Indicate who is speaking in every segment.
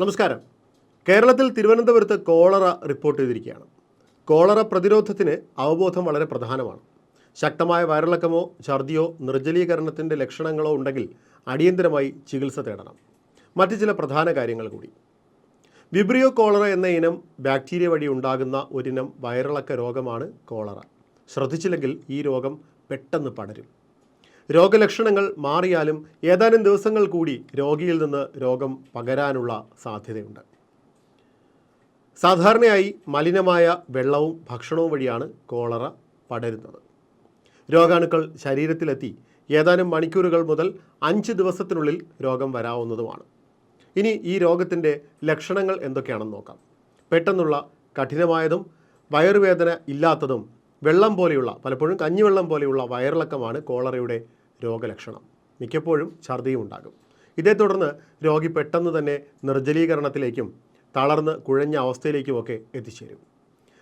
Speaker 1: നമസ്കാരം. കേരളത്തിൽ തിരുവനന്തപുരത്ത് കോളറ റിപ്പോർട്ട് ചെയ്തിരിക്കുകയാണ്. കോളറ പ്രതിരോധത്തിന് അവബോധം വളരെ പ്രധാനമാണ്. ശക്തമായ വയറിളക്കമോ ഛർദിയോ നിർജലീകരണത്തിന്റെ ലക്ഷണങ്ങളോ ഉണ്ടെങ്കിൽ അടിയന്തരമായി ചികിത്സ തേടണം. മറ്റ് ചില പ്രധാന കാര്യങ്ങൾ കൂടി. വിബ്രിയോ കോളറ എന്ന ഇനം ബാക്ടീരിയ വഴി ഉണ്ടാകുന്ന ഒരിനം വയറിളക്ക രോഗമാണ് കോളറ. ശ്രദ്ധിച്ചില്ലെങ്കിൽ ഈ രോഗം പെട്ടെന്ന് പടരും. രോഗലക്ഷണങ്ങൾ മാറിയാലും ഏതാനും ദിവസങ്ങൾ കൂടി രോഗിയിൽ നിന്ന് രോഗം പകരാനുള്ള സാധ്യതയുണ്ട്. സാധാരണയായി മലിനമായ വെള്ളവും ഭക്ഷണവും വഴിയാണ് കോളറ പടരുന്നത്. രോഗാണുക്കൾ ശരീരത്തിലെത്തി ഏതാനും മണിക്കൂറുകൾ മുതൽ അഞ്ച് ദിവസത്തിനുള്ളിൽ രോഗം വരാവുന്നതുമാണ്. ഇനി ഈ രോഗത്തിന്റെ ലക്ഷണങ്ങൾ എന്തൊക്കെയാണെന്ന് നോക്കാം. പെട്ടെന്നുള്ള കഠിനമായതും വയറുവേദന ഇല്ലാത്തതും വെള്ളം പോലെയുള്ള പലപ്പോഴും കഞ്ഞിവെള്ളം പോലെയുള്ള വയറിളക്കമാണ് കോളറയുടെ രോഗലക്ഷണം. മിക്കപ്പോഴും ഛർദിയും ഉണ്ടാകും. ഇതേ തുടർന്ന് രോഗി പെട്ടെന്ന് തന്നെ നിർജലീകരണത്തിലേക്കും തളർന്ന് കുഴഞ്ഞ അവസ്ഥയിലേക്കുമൊക്കെ എത്തിച്ചേരും.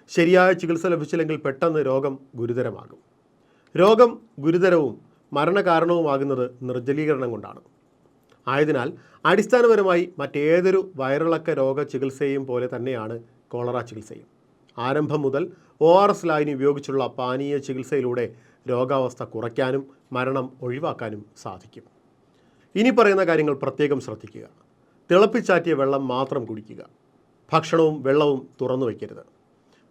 Speaker 1: ശരിയായ ചികിത്സ ലഭിച്ചില്ലെങ്കിൽ പെട്ടെന്ന് രോഗം ഗുരുതരമാകും. രോഗം ഗുരുതരവും മരണകാരണവുമാകുന്നത് നിർജലീകരണം കൊണ്ടാണ്. ആയതിനാൽ അടിസ്ഥാനപരമായി മറ്റേതൊരു വയറിളക്ക രോഗ ചികിത്സയും പോലെ തന്നെയാണ് കോളറ ചികിത്സയും. ആരംഭം മുതൽ ഒ ആർ എസ് ലായനി ഉപയോഗിച്ചുള്ള പാനീയ ചികിത്സയിലൂടെ രോഗാവസ്ഥ കുറയ്ക്കാനും മരണം ഒഴിവാക്കാനും സാധിക്കും. ഇനി പറയുന്ന കാര്യങ്ങൾ പ്രത്യേകം ശ്രദ്ധിക്കുക. തിളപ്പിച്ചാറ്റിയ വെള്ളം മാത്രം കുടിക്കുക. ഭക്ഷണവും വെള്ളവും തുറന്നു വയ്ക്കരുത്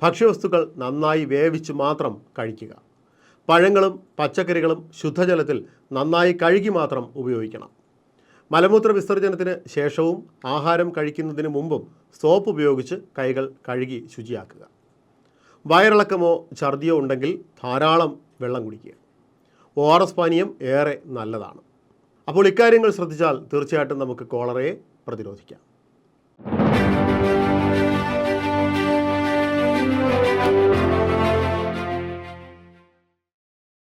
Speaker 1: ഭക്ഷ്യവസ്തുക്കൾ നന്നായി വേവിച്ച് മാത്രം കഴിക്കുക. പഴങ്ങളും പച്ചക്കറികളും ശുദ്ധജലത്തിൽ നന്നായി കഴുകി മാത്രം ഉപയോഗിക്കണം. മലമൂത്ര വിസർജനത്തിന് ശേഷവും ആഹാരം കഴിക്കുന്നതിന് മുമ്പും സോപ്പ് ഉപയോഗിച്ച് കൈകൾ കഴുകി ശുചിയാക്കുക. വയറിളക്കമോ ഛർദിയോ ഉണ്ടെങ്കിൽ ധാരാളം വെള്ളം കുടിക്കുക. ഒ ആർ എസ് പാനീയം ഏറെ നല്ലതാണ്. അപ്പോൾ ഇക്കാര്യങ്ങൾ ശ്രദ്ധിച്ചാൽ തീർച്ചയായിട്ടും നമുക്ക് കോളറയെ പ്രതിരോധിക്കാം.